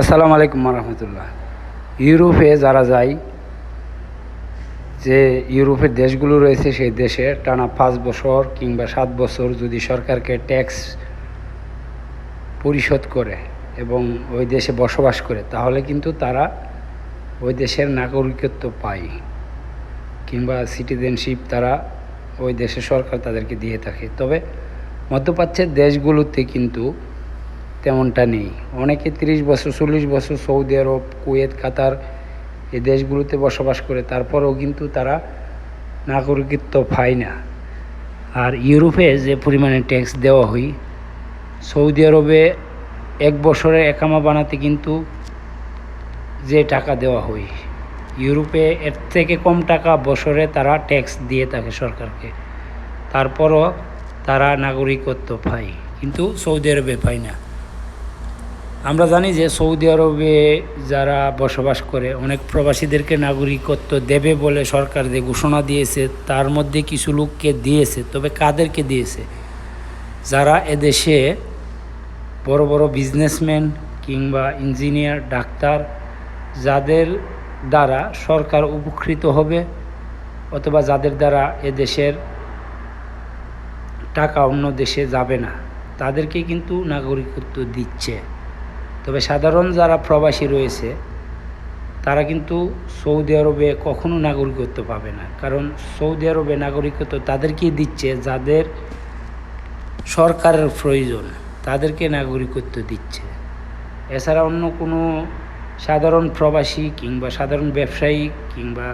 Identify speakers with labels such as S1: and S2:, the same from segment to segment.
S1: আসসালামু আলাইকুম রহমতুল্লাহ ইউরোপে যারা যায়, যে ইউরোপের দেশগুলো রয়েছে সেই দেশে টানা পাঁচ বছর কিংবা সাত বছর যদি সরকারকে ট্যাক্স পরিশোধ করে এবং ওই দেশে বসবাস করে, তাহলে কিন্তু তারা ওই দেশের নাগরিকত্ব পায় কিংবা সিটিজেনশিপ তারা ওই দেশের সরকার তাদেরকে দিয়ে থাকে। তবে মধ্যপ্রাচ্যের দেশগুলোতে কিন্তু তেমনটা নেই। অনেকে তিরিশ বছর, চল্লিশ বছর সৌদি আরব, কুয়েত, কাতার এই দেশগুলোতে বসবাস করে, তারপরেও কিন্তু তারা নাগরিকত্ব পায় না। আর ইউরোপে যে পরিমাণে ট্যাক্স দেওয়া হয়, সৌদি আরবে এক বছরে একামা বানাতে কিন্তু যে টাকা দেওয়া হয়, ইউরোপে এর থেকে কম টাকা বছরে তারা ট্যাক্স দিয়ে থাকে সরকারকে। তারপরও তারা নাগরিকত্ব পায়, কিন্তু সৌদি আরবে পায় না। আমরা জানি যে সৌদি আরবে যারা বসবাস করে, অনেক প্রবাসীদেরকে নাগরিকত্ব দেবে বলে সরকার যে ঘোষণা দিয়েছে, তার মধ্যে কিছু লোককে দিয়েছে, তবে কাদেরকে দিয়েছে? যারা এদেশে বড় বড় বিজনেসম্যান কিংবা ইঞ্জিনিয়ার ডাক্তার, যাদের দ্বারা সরকার উপকৃত হবে অথবা যাদের দ্বারা এদেশের টাকা অন্য দেশে যাবে না, তাদেরকে কিন্তু নাগরিকত্ব দিচ্ছে। তবে সাধারণ যারা প্রবাসী রয়েছে, তারা কিন্তু সৌদি আরবে কখনো নাগরিকত্ব পাবে না। কারণ সৌদি আরবে নাগরিকত্ব তাদেরকেই দিচ্ছে যাদের সরকারের প্রয়োজন, তাদেরকে নাগরিকত্ব দিচ্ছে। এছাড়া অন্য কোনো সাধারণ প্রবাসী কিংবা সাধারণ ব্যবসায়ী কিংবা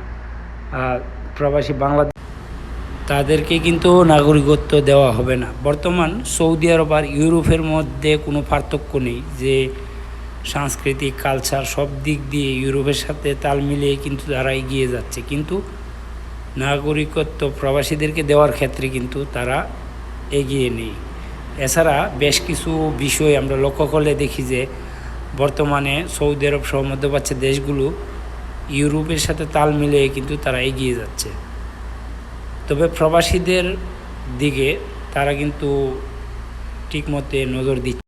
S1: প্রবাসী বাংলাদেশ, তাদেরকে কিন্তু নাগরিকত্ব দেওয়া হবে না। বর্তমান সৌদি আরব আর ইউরোপের মধ্যে কোনো পার্থক্য নেই যে সাংস্কৃতিক কালচার সব দিক দিয়ে ইউরোপের সাথে তাল মিলিয়ে কিন্তু তারা এগিয়ে যাচ্ছে। কিন্তু নাগরিকত্ব প্রবাসীদেরকে দেওয়ার ক্ষেত্রে কিন্তু তারা এগিয়ে নেই। এছাড়া বেশ কিছু বিষয় আমরা লক্ষ্য করলে দেখি যে বর্তমানে সৌদি আরব সহ মধ্যপ্রাচ্যের দেশগুলো ইউরোপের সাথে তাল মিলিয়ে কিন্তু তারা এগিয়ে যাচ্ছে। তবে প্রবাসীদের দিকে তারা কিন্তু ঠিকমতে নজর দিচ্ছে